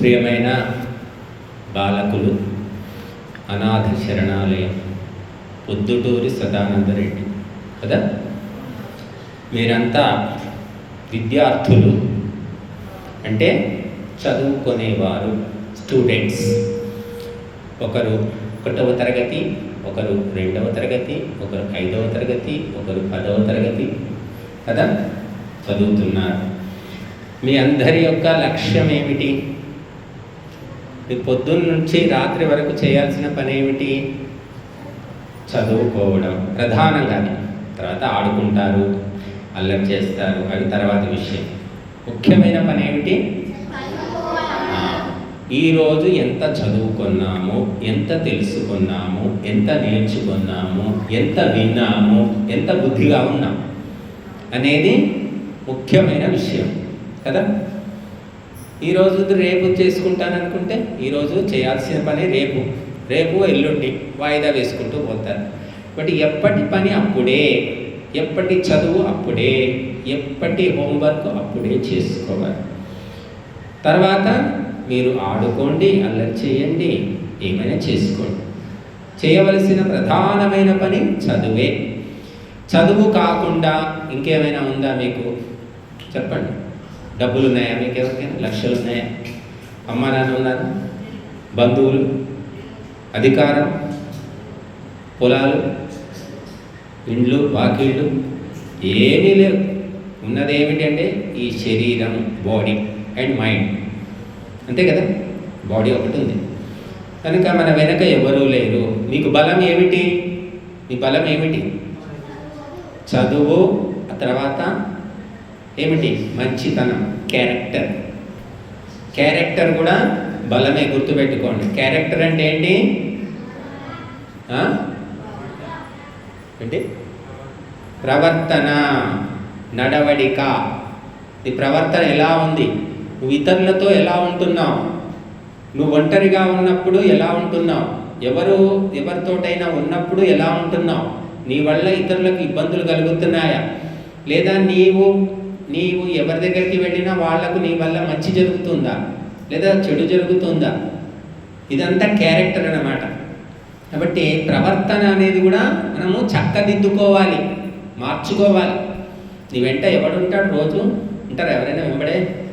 ప్రియమైన బాలకులు అనాథ శరణాలయం పొద్దుటూరి సదానందరెడ్డి. కదా? మీరంతా విద్యార్థులు అంటే చదువుకునేవారు స్టూడెంట్స్ ఒకరు ఒకటవ తరగతి ఒకరు రెండవ తరగతి ఒకరు ఐదవ తరగతి ఒకరు పదవ తరగతి. కదా? చదువుతున్నారు. మీ అందరి యొక్క లక్ష్యం ఏమిటి మీ పొద్దున్న నుంచి రాత్రి వరకు చేయాల్సిన పని ఏమిటి? చదువుకోవడం. ప్రధానంగా తర్వాత ఆడుకుంటారు అల్లరి చేస్తారు అది తర్వాత విషయం. ముఖ్యమైన పని ఏమిటి? ఈరోజు ఎంత చదువుకున్నాము ఎంత తెలుసుకున్నాము ఎంత నేర్చుకున్నాము ఎంత విన్నాము ఎంత బుద్ధిగా ఉన్నాము అనేది ముఖ్యమైన విషయం కదా? ఈరోజు రేపు చేసుకుంటాననుకుంటే ఈరోజు చేయాల్సిన పని రేపు. రేపు ఎల్లుండి వాయిదా వేసుకుంటూ పోతారు బట్ ఎప్పటి పని అప్పుడే ఎప్పటి చదువు అప్పుడే ఎప్పటి హోంవర్క్ అప్పుడే చేసుకోవాలి. తర్వాత మీరు ఆడుకోండి అల్లరి చేయండి ఏమైనా చేసుకోండి. చేయవలసిన ప్రధానమైన పని చదువే. చదువు కాకుండా ఇంకేమైనా ఉందా మీకు? చెప్పండి. డబ్బులు ఉన్నాయా మీకు ఎవరికైనా? లక్షలు ఉన్నాయా? అమ్మా నాన్న ఉన్నారు? బంధువులు? అధికారం? పొలాలు? ఇండ్లు? వాకిళ్ళు? ఏమీ లేవు. ఉన్నది ఏమిటంటే ఈ శరీరం బాడీ అండ్ మైండ్ అంతే కదా? బాడీ ఒకటి ఉంది. కనుక మన వెనక ఎవరూ లేరు. మీకు బలం ఏమిటి? మీ బలం ఏమిటి? చదువు ఆ తర్వాత ఏమిటి? మంచితనం క్యారెక్టర్ క్యారెక్టర్ కూడా బలమే గుర్తుపెట్టుకోండి. క్యారెక్టర్ అంటే ఏంటి? ఏంటి? ప్రవర్తన నడవడిక. నీ ప్రవర్తన ఎలా ఉంది? నువ్వు ఇతరులతో ఎలా ఉంటున్నావు? నువ్వు ఒంటరిగా ఉన్నప్పుడు ఎలా ఉంటున్నావు? ఎవరు ఎవరితోటైనా ఉన్నప్పుడు ఎలా ఉంటున్నావు? నీ వల్ల ఇతరులకు ఇబ్బందులు కలుగుతున్నాయా? లేదా నీవు నీవు ఎవరి దగ్గరికి వెళ్ళినా వాళ్ళకు నీ వల్ల మంచి జరుగుతుందా? లేదా చెడు జరుగుతుందా? ఇదంతా క్యారెక్టర్ అన్నమాట. కాబట్టి ప్రవర్తన అనేది కూడా మనము చక్కదిద్దుకోవాలి మార్చుకోవాలి. నీ వెంట ఎవడుంటాడు రోజు? ఉంటారు ఎవరైనా వెంబడే?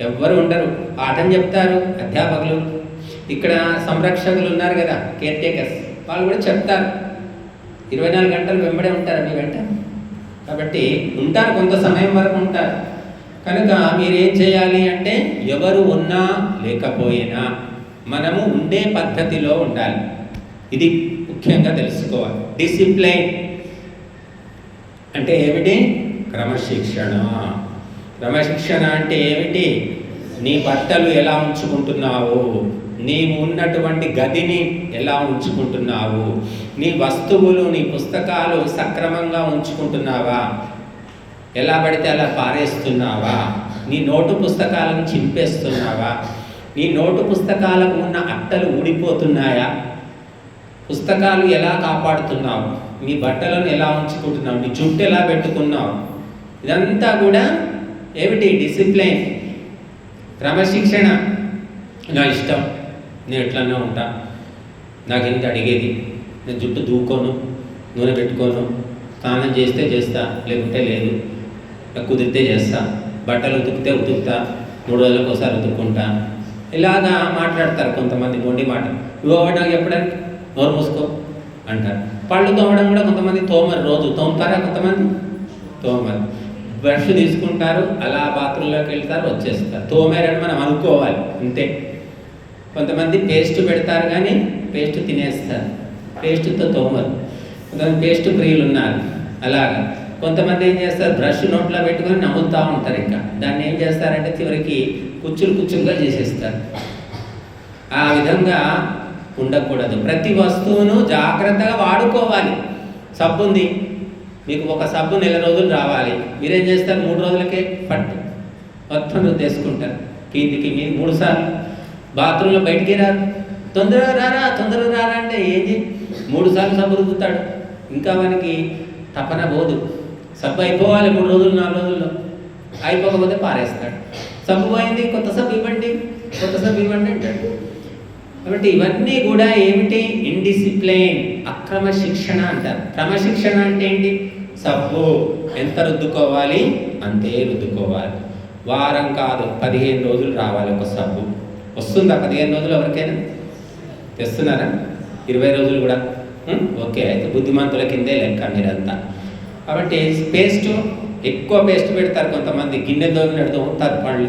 ఎవ్వరు ఉండరు. పాఠం చెప్తారు అధ్యాపకులు. ఇక్కడ సంరక్షకులు ఉన్నారు కదా కేర్ టేకర్స్ వాళ్ళు కూడా చెప్తారు. ఇరవై నాలుగు గంటలు వెంబడే ఉంటారు మీ వెంట? కాబట్టి ఉంటారు కొంత సమయం వరకు ఉంటారు. కనుక మీరు ఏం చేయాలి అంటే ఎవరు ఉన్నా లేకపోయినా మనము ఉండే పద్ధతిలో ఉండాలి. ఇది ముఖ్యంగా తెలుసుకోవాలి. డిసిప్లైన్ అంటే ఏమిటి? క్రమశిక్షణ. క్రమశిక్షణ అంటే ఏమిటి? నీ బట్టలు ఎలా ఉంచుకుంటున్నావు? నీవు ఉన్నటువంటి గదిని ఎలా ఉంచుకుంటున్నావు? నీ వస్తువులు నీ పుస్తకాలు సక్రమంగా ఉంచుకుంటున్నావా? ఎలా పడితే అలా పారేస్తున్నావా? నీ నోటు పుస్తకాలను చింపేస్తున్నావా? నీ నోటు పుస్తకాలకు ఉన్న అట్టలు ఊడిపోతున్నాయా? పుస్తకాలు ఎలా కాపాడుతున్నావు? నీ బట్టలను ఎలా ఉంచుకుంటున్నావు? నీ జుట్టు ఎలా పెట్టుకున్నావు? ఇదంతా కూడా ఏమిటి? డిసిప్లైన్. క్రమశిక్షణ నా ఇష్టం. నేను ఎట్లన్నా ఉంటా. నాకు ఇంత అడిగేది? నేను జుట్టు దూకోను నూనె పెట్టుకోను. స్నానం చేస్తే చేస్తా లేకుంటే లేదు. నాకు కుదిరితే చేస్తా. బట్టలు ఉతుకుతే ఉతుకుతా. మూడు రోజులకు ఒకసారి ఉతుక్కుంటా. ఇలాగా మాట్లాడతారు కొంతమంది మొండి మాట. ఇవో నాకు చెప్పడానికి నోరు మూసుకో అంటారు. పళ్ళు తోమడం కూడా కొంతమంది తోమరు రోజు. తోముతారా కొంతమంది? తోమరు. బ్రష్ తీసుకుంటారు అలా బాత్రూంలోకి వెళ్తారు వచ్చేస్తారు. తోమేరని మనం అనుకోవాలి అంతే. కొంతమంది పేస్ట్ పెడతారు కానీ పేస్ట్ తినేస్తారు. పేస్ట్తో తోమరు. కొంతమంది పేస్ట్ ప్రియులు ఉన్నారు. అలాగా. కొంతమంది ఏం చేస్తారు? బ్రష్ నోట్లో పెట్టుకొని నమ్ముతూ ఉంటారు ఇంకా. దాన్ని ఏం చేస్తారంటే చివరికి కుచ్చులు కుచ్చులుగా చేసేస్తారు. ఆ విధంగా ఉండకూడదు. ప్రతి వస్తువును జాగ్రత్తగా వాడుకోవాలి. సబ్బు ఉంది మీకు ఒక సబ్బు నెల రోజులు రావాలి. మీరేం చేస్తారు? మూడు రోజులకే పట్టు మొత్తం రుద్దేసుకుంటారు కిందికి మీరు మూడు సార్లు. బాత్రూంలో బయటికి రారు. తొందరగా రారా? తొందరగా రారా అంటే ఏంటి మూడు సార్లు సబ్బు రుద్దుతాడు. ఇంకా మనకి తపన పోదు. సబ్బు అయిపోవాలి మూడు రోజులు నాలుగు రోజుల్లో. అయిపోకపోతే పారేస్తాడు. సబ్బు పోయింది కొత్త సబ్బు ఇవ్వండి కొత్త సబ్బు ఇవ్వండి అంటాడు. కాబట్టి ఇవన్నీ కూడా ఏమిటి? ఇండిసిప్లైన్ అక్రమ శిక్షణ అంటారు. క్రమశిక్షణ అంటే ఏంటి? సబ్బు ఎంత రుద్దుకోవాలి? అంతే రుద్దుకోవాలి. వారం కాదు పదిహేను రోజులు రావాలి ఒక సబ్బు. వస్తుందా పదిహేను రోజులు ఎవరికైనా? తెస్తున్నారా? ఇరవై రోజులు కూడా? ఓకే అయితే బుద్ధిమంతుల కిందే లెక్క మీరంతా. కాబట్టి పేస్ట్ ఎక్కువ పేస్ట్ పెడతారు కొంతమంది. గిన్నె దోమినట్టు దోముతారు పళ్ళు.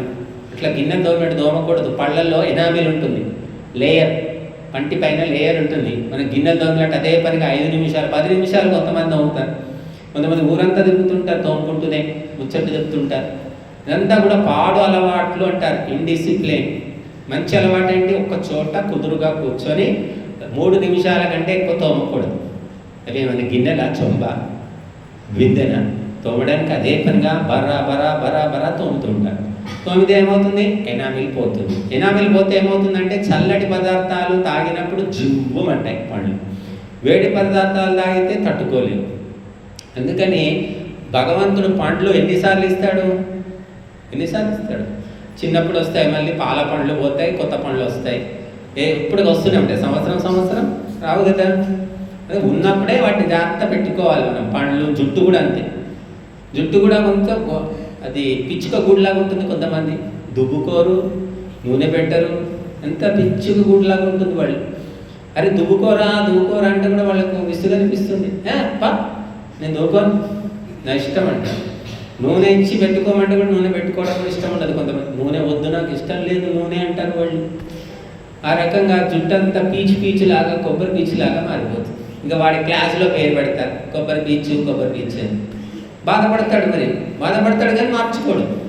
ఇట్లా గిన్నె దోమినట్టు దోమకూడదు. పళ్ళల్లో ఎనామిల్ ఉంటుంది. లేయర్ పంటి పైన లేయర్ ఉంటుంది. మనం గిన్నె దోమినట్టు అదే పనిగా ఐదు నిమిషాలు పది నిమిషాలు కొంతమంది దోముతారు కొంతమంది ఊరంతా తిరుగుతుంటారు తోముకుంటూనే ముచ్చట్లు చెప్తుంటారు. ఇదంతా కూడా పాడు అలవాట్లు అంటారు ఇండిసిప్లిన్ మంచి అలవాటు ఏంటి? ఒక చోట కుదురుగా కూర్చొని మూడు నిమిషాల కంటే ఎక్కువ తోమకూడదు. అవి మన గిన్నెల? చొంబ విందెన తోమడానికి అదే పనిగా బరా బరా బరా బరా తోముతుంటారు. తొమ్మిది ఏమవుతుంది? ఎనామిల్ పోతుంది. ఎనామిల్ పోతే ఏమవుతుందంటే చల్లటి పదార్థాలు తాగినప్పుడు జువ్వమంటాయి పళ్ళు. వేడి పదార్థాలు తాగితే తట్టుకోలేవు అందుకని భగవంతుడు పండ్లు ఎన్నిసార్లు ఇస్తాడు? ఎన్నిసార్లు ఇస్తాడు? చిన్నప్పుడు వస్తాయి మళ్ళీ పాల పండ్లు పోతాయి కొత్త పండ్లు వస్తాయి. ఏ ఇప్పుడు వస్తూనే ఉంటాయి సంవత్సరం సంవత్సరం? రావు కదా. అదే ఉన్నప్పుడే వాటిని జాగ్రత్త పెట్టుకోవాలి మనం. పండ్లు జుట్టు కూడా అంతే. జుట్టు కూడా కొంత అది పిచ్చుక గూడులాగా ఉంటుంది కొంతమంది. దువ్వుకోరు నూనె పెట్టరు. ఎంత పిచ్చుక గూడులాగా ఉంటుంది వాళ్ళు. అరే దువ్వుకోరా దువ్వుకోరా అంటే కూడా వాళ్ళకు విసుగు అనిపిస్తుంది పా. నేను దువ్వుకోను నా ఇష్టం అంట. నూనె ఇచ్చి పెట్టుకోమంటే కూడా నూనె పెట్టుకోవడం ఇష్టం ఉండదు కొంతమంది. నూనె వద్దు నాకు ఇష్టం లేదు నూనె అంటారు వాళ్ళు. ఆ రకంగా జుట్టంతా పీచు పీచు లాగా కొబ్బరి పీచులాగా మారిపోతుంది. ఇంకా వాడి క్లాసులో పేరు పెడతారు. కొబ్బరి పీచు కొబ్బరి పీచు అని. బాధపడతాడు మరి. బాధపడతాడు కానీ మార్చుకోడు.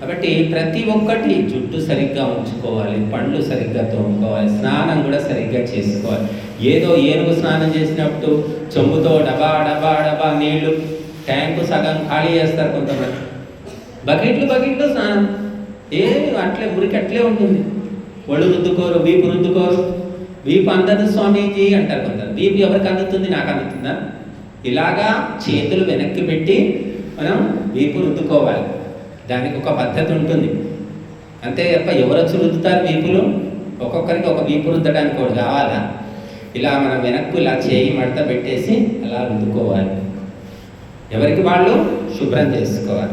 కాబట్టి ప్రతి ఒక్కటి జుట్టు సరిగ్గా ఉంచుకోవాలి పండ్లు సరిగ్గా తోముకోవాలి స్నానం కూడా సరిగ్గా చేసుకోవాలి. ఏదో ఏనుగు స్నానం చేసినప్పుడు చెంబుతో డబా డబా డబా నీళ్ళు ట్యాంకు సగం ఖాళీ చేస్తారు కొంతమంది. బకెట్లు బకెట్లు స్నానం. ఏమి అట్లే మురికి అట్లే ఉంటుంది. ఒళ్ళు రుద్దుకోరు వీపు రుద్దుకోరు. వీపు అందదు స్వామీజీ అంటారు కొంత వీపు ఎవరికి అందుతుంది? నాకు అందుతుందా? ఇలాగా చేతులు వెనక్కి పెట్టి మనం వీపు రుద్దుకోవాలి. దానికి ఒక పద్ధతి ఉంటుంది. అంతే తప్ప ఎవరొచ్చి రుద్దుతారు వీపులు? ఒక్కొక్కరికి ఒక వీపు రుద్దడానికి ఒకటి కావాలా? ఇలా మనం వెనక్కు ఇలా చేయి మడత పెట్టేసి అలా రుద్దుకోవాలి. ఎవరికి వాళ్ళు? శుభ్రం చేసుకోవాలి.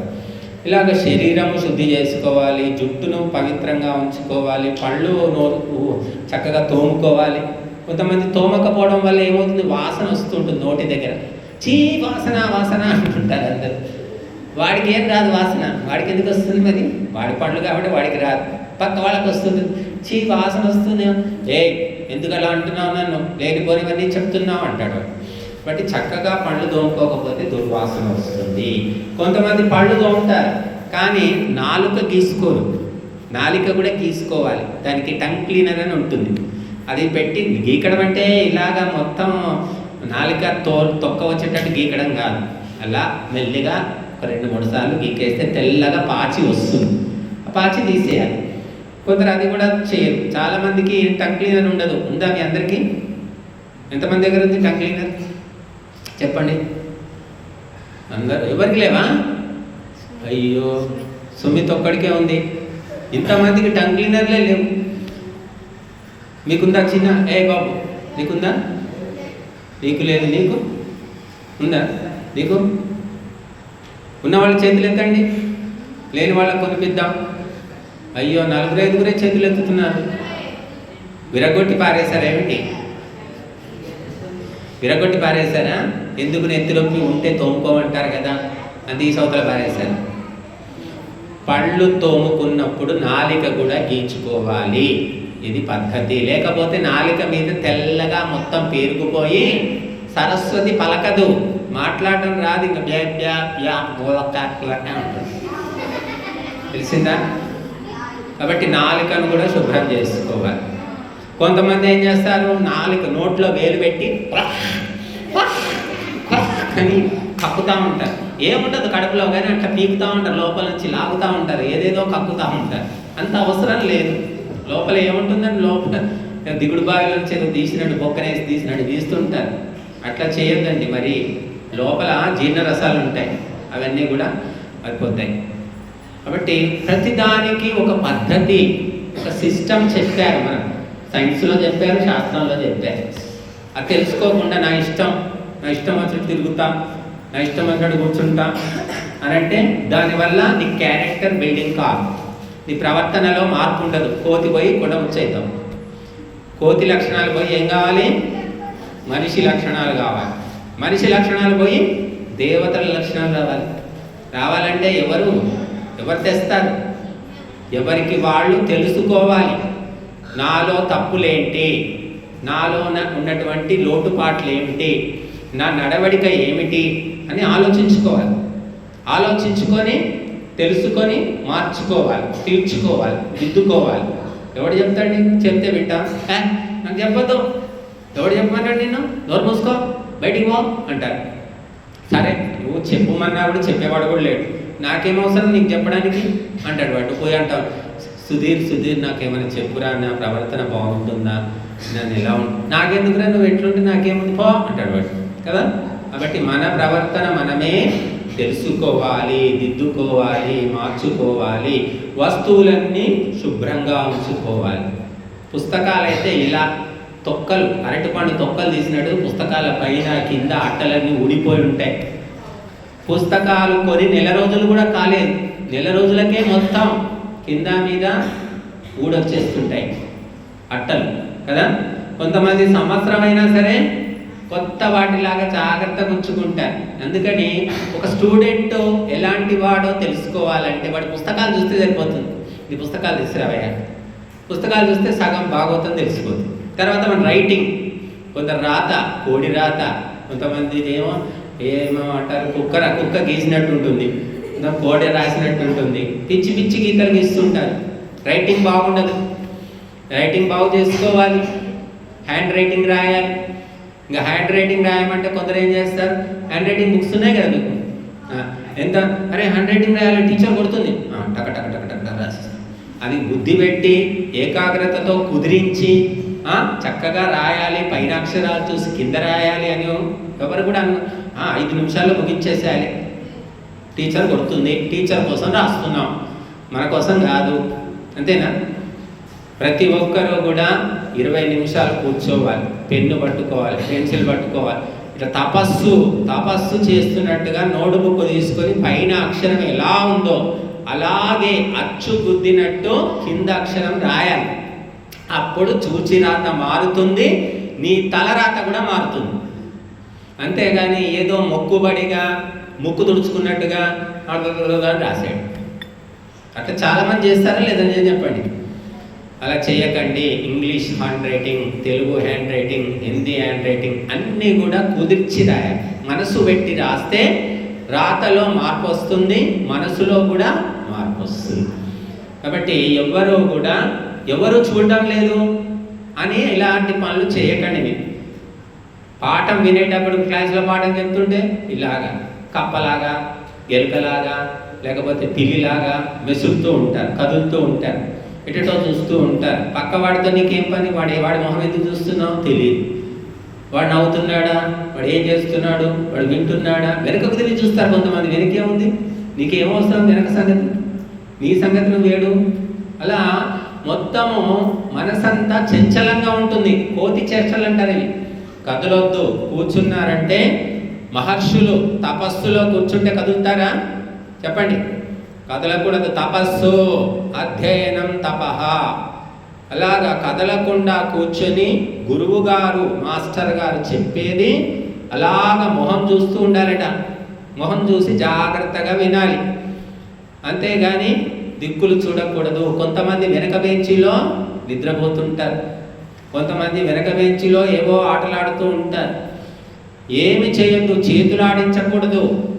ఇలాగ శరీరము శుద్ధి చేసుకోవాలి జుట్టును పవిత్రంగా ఉంచుకోవాలి పళ్ళు నోరు చక్కగా తోముకోవాలి. కొంతమంది తోమకపోవడం వల్ల ఏమవుతుంది? వాసన వస్తుంటుంది నోటి దగ్గర. చీ వాసన వాసన అంటుంటారు అందరు. వాడికి ఏం రాదు వాసన? వాడికి ఎందుకు వస్తుంది మరి? వాడి పళ్ళు కాబట్టి వాడికి రాదు. పక్క వాళ్ళకి వస్తుంది. చీ వాసన వస్తుంది ఏ ఎందుకు అలా అంటున్నావు నన్ను? లేనిపోనివన్నీ చెప్తున్నావు అంటాడు. బట్టి చక్కగా పళ్ళు తోముకోకపోతే దుర్వాసన వస్తుంది. కొంతమంది పళ్ళు తోముతారు కానీ నాలుక గీసుకోరు. నాలిక కూడా గీసుకోవాలి. దానికి టంగ్ క్లీనర్ అని ఉంటుంది. అది పెట్టి గీకడం అంటే ఇలాగా మొత్తం నాలిక తో తొక్క వచ్చేటట్టు గీకడం కాదు. అలా మెల్లిగా ఒక రెండు మూడు సార్లు గీకేస్తే తెల్లగా పాచి వస్తుంది. ఆ పాచి తీసేయాలి. కొందరు అది కూడా చేయరు. చాలా మందికి టంగ్ క్లీనర్ ఉండదు. ఉందా మీ అందరికీ? ఎంతమంది దగ్గర ఉంది టంగ్ క్లీనర్? చెప్పండి. అందరు ఎవరికి లేవా? అయ్యో సుమిత్ ఒక్కడికే ఉంది. ఇంతమందికి టంగ్ క్లీనర్లే లేవు. మీకుందా చిన్న? ఏ బాబు నీకుందా? నీకు లేదు నీకు? ఉందా? నీకు? ఉన్న వాళ్ళ చేతులు ఎత్తండి. లేని వాళ్ళకి కొనిపిద్దాం. అయ్యో నలుగురు ఐదుగురే చేతులు ఎత్తుతున్నారు. విరగొట్టి పారేశారేమిటి విరగొట్టి పారేశారా? ఎందుకు నెత్తిలోకి ఉంటే తోముకోమంటారు కదా అది ఈ సౌతల పారేశారు. పళ్ళు తోముకున్నప్పుడు నాలిక కూడా గీచుకోవాలి. ఇది పద్ధతి. లేకపోతే నాలిక మీద తెల్లగా మొత్తం పేరుకుపోయి సరస్వతి పలకదు. మాట్లాడడం రాదు ఇంకా బ్యా బ్యా బ్యా ఉంటుంది. తెలిసిందా? కాబట్టి నాలుకను కూడా శుభ్రం చేసుకోవాలి. కొంతమంది ఏం చేస్తారు? నాలుక నోట్లో వేలు పెట్టి అని కక్కుతూ ఉంటారు. ఏముండదు కడుపులో కానీ అట్లా పీకుతూ ఉంటారు. లోపల నుంచి లాగుతూ ఉంటారు. ఏదేదో కక్కుతూ ఉంటారు. అంత అవసరం లేదు. లోపల ఏముంటుందని లోపల దిగుడు బావిలో నుంచి ఏదో తీసినట్టు బొక్కనేసి తీసినట్టు తీస్తుంటారు అట్లా చేయొద్దండి. మరి లోపల జీర్ణరసాలు ఉంటాయి. అవన్నీ కూడా అయిపోతాయి. కాబట్టి ప్రతిదానికి ఒక పద్ధతి ఒక సిస్టమ్ చెప్పారు మనం. సైన్స్లో చెప్పారు శాస్త్రంలో చెప్పారు. అది తెలుసుకోకుండా నా ఇష్టం నా ఇష్టం వచ్చినట్టు తిరుగుతా నా ఇష్టం వచ్చినట్టు కూర్చుంటా అని అంటే దానివల్ల నీ క్యారెక్టర్ బిల్డింగ్ కాదు. నీ ప్రవర్తనలో మార్పు ఉండదు. కోతి పోయి కొండ ముచ్చైతాం కోతి లక్షణాలు పోయి ఏం కావాలి? మనిషి లక్షణాలు కావాలి. మనిషి లక్షణాలు పోయి దేవతల లక్షణాలు రావాలి. రావాలంటే ఎవరు? ఎవరు తెస్తారు? ఎవరికి వాళ్ళు తెలుసుకోవాలి. నాలో తప్పులేంటి? నాలో ఉన్నటువంటి లోటుపాట్లు ఏమిటి నా నడవడిక ఏమిటి? అని ఆలోచించుకోవాలి. ఆలోచించుకొని తెలుసుకొని మార్చుకోవాలి తీర్చుకోవాలి దిద్దుకోవాలి. ఎవడు చెప్తాడు నీకు? చెప్తే వింటా నాకు చెప్పొద్దు. ఎవడు చెప్పమన్నాడు నిన్ను? నోరు మూసుకో. బయటికి పో అంటారు. సరే నువ్వు చెప్పమన్నా కూడా చెప్పేవాడు కూడా లేడు. నాకేం అవసరం నీకు చెప్పడానికి? అంటాడు వాడు. పోయి అంటాడు సుధీర్ సుధీర్ నాకేమైనా చెప్పురా నా ప్రవర్తన బాగుంటుందా? నన్ను ఎలా ఉంటుంది నాకెందుకురా నువ్వు ఎట్లుంటే నాకేముంది? పో అంటాడు వాడు. కదా? కాబట్టి మన ప్రవర్తన మనమే తెలుసుకోవాలి దిద్దుకోవాలి మార్చుకోవాలి వస్తువులన్నీ శుభ్రంగా ఉంచుకోవాలి. పుస్తకాలైతే ఇలా తొక్కలు అరటిపండు తొక్కలు తీసినట్టు పుస్తకాల పైన కింద అట్టలన్నీ ఊడిపోయి ఉంటాయి. పుస్తకాలు కొని నెల రోజులు కూడా కాలేదు. నెల రోజులకే మొత్తం కింద మీద ఊడొచ్చేస్తుంటాయి. అట్టలు కదా? కొంతమంది సంవత్సరం అయినా సరే కొత్త వాటిలాగా జాగ్రత్తగా ఉంచుకుంటారు అందుకని ఒక స్టూడెంట్ ఎలాంటి వాడో తెలుసుకోవాలంటే వాడి పుస్తకాలు చూస్తే సరిపోతుంది. ఈ పుస్తకాలు తీసుకురావయ్యా. పుస్తకాలు చూస్తే సగం భాగవతం తెలిసిపోతుంది. తర్వాత మన రైటింగ్ కొంత రాత కోడి రాత కొంతమంది ఏమో ఏమో అంటారు కుక్క కుక్క గీసినట్టు ఉంటుంది కోడ రాసినట్టు ఉంటుంది పిచ్చి పిచ్చి గీతలు గీస్తుంటారు. రైటింగ్ బాగుండదు. రైటింగ్ బాగు చేసుకోవాలి. హ్యాండ్ రైటింగ్ రాయాలి. ఇంకా హ్యాండ్ రైటింగ్ రాయమంటే కొందరు ఏం చేస్తారు? హ్యాండ్ రైటింగ్ బుక్స్ ఉన్నాయి కదా మీకు? ఎంత? అరే హ్యాండ్ రైటింగ్ రాయాలి. టీచర్ కొడుతుంది. టక టక టక టక టక అది బుద్ధి పెట్టి ఏకాగ్రతతో కుదిరించి చక్కగా రాయాలి. పైన అక్షరాలు చూసి కింద రాయాలి అని ఎవరు కూడా ఐదు నిమిషాల్లో ముగించేసేయాలి. టీచర్ కొడుతుంది. టీచర్ కోసం రాస్తున్నాం. మన కోసం కాదు. అంతేనా? ప్రతి ఒక్కరూ కూడా ఇరవై నిమిషాలు కూర్చోవాలి. పెన్ను పట్టుకోవాలి పెన్సిల్ పట్టుకోవాలి. ఇట్లా తపస్సు తపస్సు చేస్తున్నట్టుగా నోటుబుక్ తీసుకొని పైన అక్షరం ఎలా ఉందో అలాగే అచ్చు గుద్దినట్టు కింద అక్షరం రాయాలి. అప్పుడు చూచి రాత మారుతుంది. నీ తలరాత కూడా మారుతుంది. అంతేగాని ఏదో మొక్కుబడిగా ముక్కు తుడుచుకున్నట్టుగా అని రాశాడు. అట్లా చాలామంది చేస్తారా లేదని చెప్పండి? అలా చేయకండి. English handwriting Telugu handwriting Hindi handwriting అన్నీ కూడా కుదిర్చి రాయాలి. మనసు పెట్టి రాస్తే రాతలో మార్పు వస్తుంది మనసులో కూడా మార్పు వస్తుంది. కాబట్టి ఎవ్వరూ కూడా ఎవరు చూడడం లేదు అని ఇలాంటి పనులు చేయకండి మీరు. పాఠం వినేటప్పుడు క్లాస్లో పాఠం చెప్తుంటే ఇలాగా కప్పలాగా ఎలుకలాగా లేకపోతే పిల్లిలాగా మెసులుతూ ఉంటారు కదులుతూ ఉంటారు ఎటో చూస్తూ ఉంటారు. పక్క వాడితో నీకేం పని? వాడు వాడి మొహం ఎందుకు చూస్తున్నావు? తెలియదు వాడు నవ్వుతున్నాడా? వాడు ఏం చేస్తున్నాడు? వాడు వింటున్నాడా? వెనకకు తిరిగి చూస్తారు కొంతమంది. వెనకే ఉంది. వెనక సంగతి. నీ సంగతి నువ్వు వేడు అలా మొత్తము మనసంతా చంచలంగా ఉంటుంది. కోతి చేష్టలు అంటారు కదలొద్దు. కూర్చున్నారంటే మహర్షులు తపస్సులో కూర్చుంటే కదులుతారా? చెప్పండి. కదలకూడదు. తపస్సు అధ్యయనం తపహ. అలాగా కదలకుండా కూర్చొని గురువు గారు మాస్టర్ గారు చెప్పేది అలాగా మొహం చూస్తూ ఉండాలట. మొహం చూసి జాగ్రత్తగా వినాలి. అంతేగాని దిక్కులు చూడకూడదు. కొంతమంది వెనక బెంచీలో నిద్రపోతుంటారు. కొంతమంది వెనక బెంచిలో ఏవో ఆటలాడుతూ ఉంటారు. ఏమి చేయొద్దు చేతులు ఆడించకూడదు.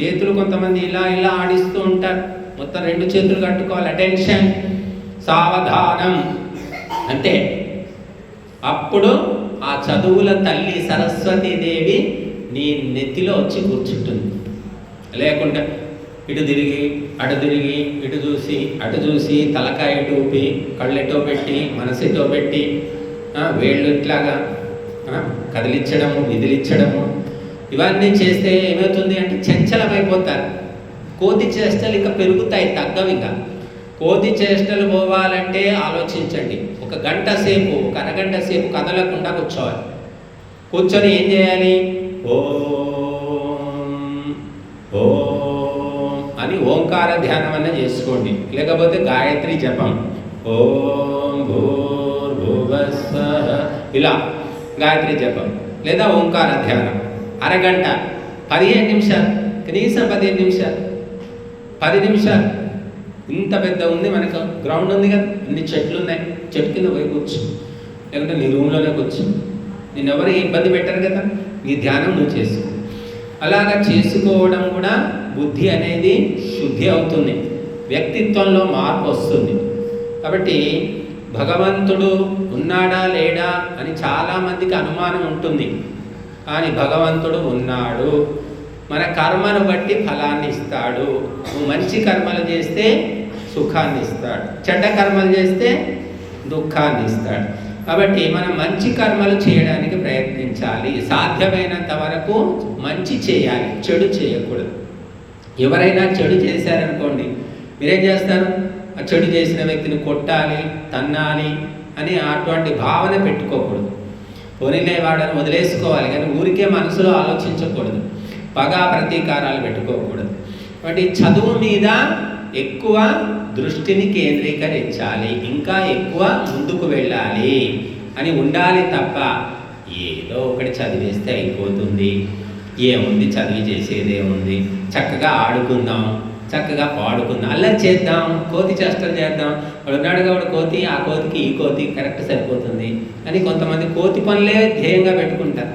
చేతులు కొంతమంది ఇలా ఇలా ఆడిస్తూ ఉంటారు. మొత్తం రెండు చేతులు కట్టుకోవాలి. అటెన్షన్ సావధానం. అంతే. అప్పుడు ఆ చదువుల తల్లి సరస్వతీదేవి నీ నెత్తిలో వచ్చి కూర్చుంటుంది. లేకుంటే ఇటు తిరిగి అటు తిరిగి ఇటు చూసి అటు చూసి తలకాయ ఇటు ఊపి కళ్ళెటో పెట్టి మనసుతో పెట్టి వేళ్ళు ఇట్లాగా కదిలిచ్చడము కదిలించడము ఇవన్నీ చేస్తే ఏమవుతుంది అంటే చంచలమైపోతారు. కోతి చేష్టలు ఇంకా పెరుగుతాయి తగ్గవి ఇంకా. కోతి చేష్టలు పోవాలంటే ఆలోచించండి. ఒక గంట సేపు ఒక అరగంట సేపు కదలకుండా కూర్చోవాలి. కూర్చొని ఏం చేయాలి? ఓం ఓ. అని ఓంకార ధ్యానం అన్న చేసుకోండి. లేకపోతే గాయత్రి జపం. ఓం భూర్భువస్వ ఇలా గాయత్రి జపం. లేదా ఓంకార ధ్యానం. అరగంట. పదిహేను నిమిషాలు. కనీసం పదిహేను నిమిషాలు. పది నిమిషాలు. ఇంత పెద్ద ఉంది మనకు. గ్రౌండ్ ఉంది కదా. ఇన్ని చెట్లు ఉన్నాయి. చెట్టు కింద పోయి కూర్చు. లేకుంటే నీ రూమ్లోనే కూర్చు. నేను ఎవరు ఇబ్బంది పెట్టరు కదా? నీ ధ్యానం నువ్వు చేసుకో. అలాగా చేసుకోవడం కూడా బుద్ధి అనేది శుద్ధి అవుతుంది. వ్యక్తిత్వంలో మార్పు వస్తుంది. కాబట్టి భగవంతుడు ఉన్నాడా లేడా అని చాలామందికి అనుమానం ఉంటుంది. కానీ భగవంతుడు ఉన్నాడు. మన కర్మను బట్టి ఫలాన్ని ఇస్తాడు. నువ్వు మంచి కర్మలు చేస్తే సుఖాన్ని ఇస్తాడు. చెడ్డ కర్మలు చేస్తే దుఃఖాన్ని ఇస్తాడు. కాబట్టి మనం మంచి కర్మలు చేయడానికి ప్రయత్నించాలి. సాధ్యమైనంత వరకు మంచి చేయాలి చెడు చేయకూడదు. ఎవరైనా చెడు చేశారనుకోండి మీరేం చేస్తారు? ఆ చెడు చేసిన వ్యక్తిని కొట్టాలి తన్నాలి అని అటువంటి భావన పెట్టుకోకూడదు. పోనీలే వాడని వదిలేసుకోవాలి కానీ ఊరికే మనసులో ఆలోచించకూడదు. పగా ప్రతీకారాలు పెట్టుకోకూడదు. కాబట్టి చదువు మీద ఎక్కువ దృష్టిని కేంద్రీకరించాలి ఇంకా ఎక్కువ ముందుకు వెళ్ళాలి అని ఉండాలి తప్ప ఏదో ఒకటి చదివేస్తే అయిపోతుంది. ఏముంది చదివి చేసేదేముంది చక్కగా ఆడుకుందాం చక్కగా పాడుకుందాం అల్లరి చేద్దాం కోతి చేష్టం చేద్దాం. వాడు ఉన్నాడు కాబట్టి కోతి ఆ కోతికి ఈ కోతి కరెక్ట్ సరిపోతుంది అని కొంతమంది కోతి పనులే ధ్యేయంగా పెట్టుకుంటారు.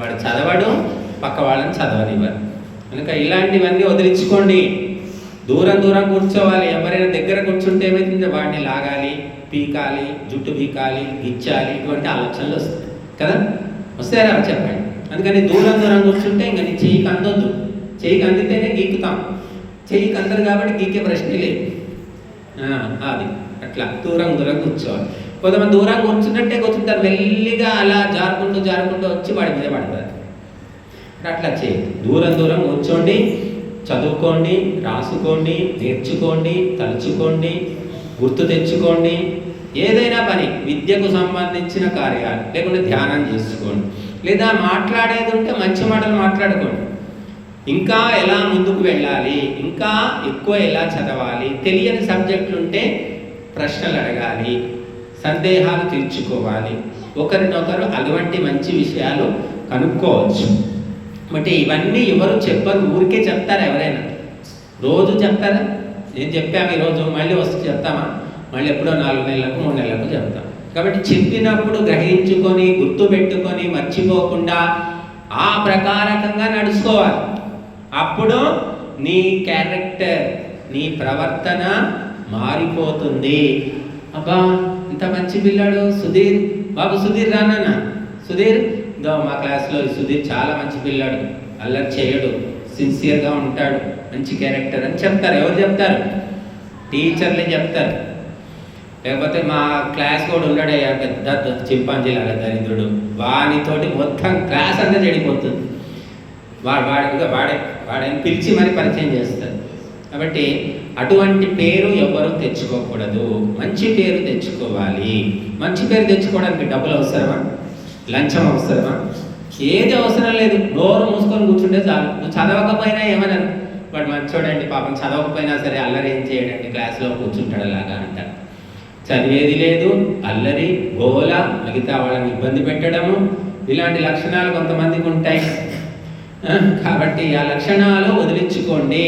వాడు చదవడం పక్క వాళ్ళని చదవనివ్వరు. కనుక ఇలాంటివన్నీ వదిలించుకోండి. దూరం దూరం కూర్చోవాలి. ఎవరైనా దగ్గర కూర్చుంటే ఏమైతుందో? వాడిని లాగాలి పీకాలి జుట్టు పీకాలి గిచ్చాలి ఇటువంటి ఆలోచనలు వస్తాయి. కదా? వస్తారా చెప్పండి. అందుకని దూరం దూరం కూర్చుంటే ఇంకా నీ చెయ్యికి అందొద్దు. చెయ్యికి అందితేనే గీకుతాం. చెయ్యికి అందరు కాబట్టి గీకే ప్రశ్నే లేదు. అది. అట్లా దూరం దూరం కూర్చోవాలి. కొంతమంది దూరం కూర్చున్నట్టే కూర్చుంటారు. మెల్లిగా అలా జారుకుంటూ జారుకుంటూ వచ్చి వాడి మీద పడతారు. అట్లా చేయదు దూరం దూరం కూర్చోండి. చదువుకోండి రాసుకోండి నేర్చుకోండి తలుచుకోండి గుర్తు తెచ్చుకోండి. ఏదైనా పని విద్యకు సంబంధించిన కార్యాలు లేకుంటే ధ్యానం చేసుకోండి. లేదా మాట్లాడేది ఉంటే మంచి మాటలు మాట్లాడుకోండి. ఇంకా ఎలా ముందుకు వెళ్ళాలి ఇంకా ఎక్కువ ఎలా చదవాలి తెలియని సబ్జెక్టులు ఉంటే ప్రశ్నలు అడగాలి సందేహాలు తీర్చుకోవాలి. ఒకరినొకరు అటువంటి మంచి విషయాలు కనుక్కోవచ్చు. అంటే ఇవన్నీ ఎవరు చెప్పరు ఊరికే చెప్తారా ఎవరైనా? రోజు చెప్తారా? నేను చెప్పాము ఈరోజు మళ్ళీ వస్తే చెప్తామా? మళ్ళీ ఎప్పుడో నాలుగు నెలలకు మూడు నెలలకు చెప్తాం. కాబట్టి చెప్పినప్పుడు గ్రహించుకొని గుర్తుపెట్టుకొని మర్చిపోకుండా ఆ ప్రకారకంగా నడుచుకోవాలి. అప్పుడు నీ క్యారెక్టర్ నీ ప్రవర్తన మారిపోతుంది. అబ్బా ఇంత మంచి పిల్లాడు సుధీర్. బాబు సుధీర్ రానన్నా? సుధీర్? ఇదో మా క్లాస్లో సుధీర్ చాలా మంచి పిల్లాడు. అల్లరి చేయడు. సిన్సియర్గా ఉంటాడు. మంచి క్యారెక్టర్ అని చెప్తారు. ఎవరు చెప్తారు? టీచర్లే చెప్తారు. లేకపోతే మా క్లాస్ కూడా ఉన్నాడయ్యా పెద్ద చింపాంజీలాగా దరిద్రుడు. వానితోటి మొత్తం క్లాస్ అంతా చెడిపోతుంది. వాడు వాడిగా వాడే వాడని పిలిచి మరి పరిచయం చేస్తారు. కాబట్టి అటువంటి పేరు ఎవరు తెచ్చుకోకూడదు. మంచి పేరు తెచ్చుకోవాలి. మంచి పేరు తెచ్చుకోవడానికి డబ్బులు అవసరమా? లంచం అవసరమా? ఏది అవసరం లేదు. నోరు మూసుకొని కూర్చుంటే చాలు. నువ్వు చదవకపోయినా ఏమనరు. వాడు మంచోడండి పాపం చదవకపోయినా సరే అల్లరి ఏం చేయడండి. క్లాస్లో కూర్చుంటాడు అలాగా అంటారు చదివేది లేదు. అల్లరి గోల మిగతా వాళ్ళని ఇబ్బంది పెట్టడము ఇలాంటి లక్షణాలు కొంతమందికి ఉంటాయి. కాబట్టి ఆ లక్షణాలు వదిలించుకోండి.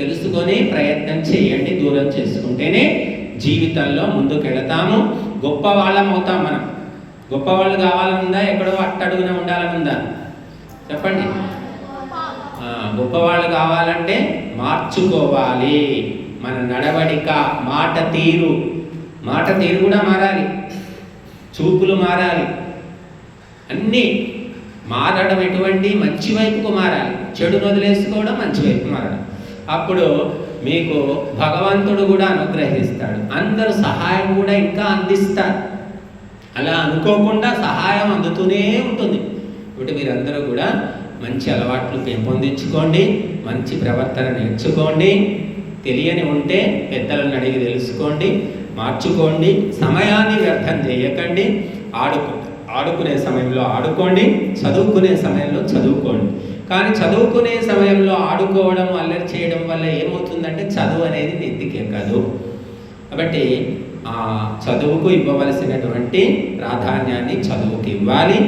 తెలుసుకొని ప్రయత్నం చేయండి. దూరం చేసుకుంటేనే జీవితంలో ముందుకెళతాము. గొప్ప వాళ్ళం అవుతాం మనం. గొప్పవాళ్ళు కావాలనుందా ఎక్కడో అట్టడుగున ఉండాలనుందా చెప్పండి. గొప్పవాళ్ళు కావాలంటే మార్చుకోవాలి. మన నడవడిక మాట తీరు. మాట తీరు కూడా మారాలి. చూపులు మారాలి. అన్నీ మారడం ఎటువంటి మంచి వైపుకు మారాలి. చెడును వదిలేసుకోవడం మంచి వైపు మారడం. అప్పుడు మీకు భగవంతుడు కూడా అనుగ్రహిస్తాడు. అందరూ సహాయం కూడా ఇంకా అందిస్తారు. అలా అనుకోకుండా సహాయం అందుతూనే ఉంటుంది. ఇప్పుడు మీరందరూ కూడా మంచి అలవాట్లు పెంపొందించుకోండి మంచి ప్రవర్తన నేర్చుకోండి తెలియని ఉంటే పెద్దలను అడిగి తెలుసుకోండి మార్చుకోండి సమయాన్ని వ్యర్థం చేయకండి ఆడుకు ఆడుకునే సమయంలో ఆడుకోండి చదువుకునే సమయంలో చదువుకోండి. కానీ చదువుకునే సమయంలో ఆడుకోవడం అల్లరి చేయడం వల్ల ఏమవుతుందంటే చదువు అనేది నెత్తికెక్కదు కాబట్టి ఆ చదువుకు ఇవ్వవలసినటువంటి ప్రాధాన్యాన్ని చదువుకి ఇవ్వాలి.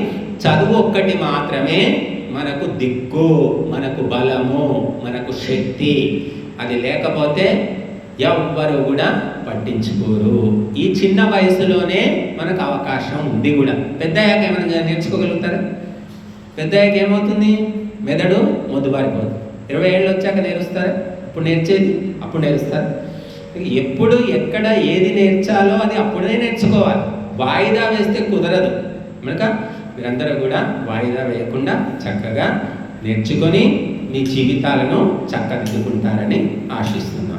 చదువు ఒక్కటి మాత్రమే మనకు దిక్కు మనకు బలము మనకు శక్తి. అది లేకపోతే ఎవ్వరు కూడా పట్టించుకోరు. ఈ చిన్న వయసులోనే మనకు అవకాశం ఉంది కూడా. పెద్దయ్యాక ఏమైనా నేర్చుకోగలుగుతారా? పెద్దయ్యాక ఏమవుతుంది? మెదడు మొద్దుబారిపోతుంది ఇరవై ఏళ్ళు వచ్చాక నేర్చుతారా ఇప్పుడు నేర్చేది? అప్పుడు నేర్స్తారు? ఎప్పుడు ఎక్కడ ఏది నేర్చాలో అది అప్పుడే నేర్చుకోవాలి. వాయిదా వేస్తే కుదరదు. కనుక మీరందరూ కూడా వాయిదా వేయకుండా చక్కగా నేర్చుకొని మీ జీవితాలను చక్కదిద్దుకుంటారని ఆశిస్తున్నాను.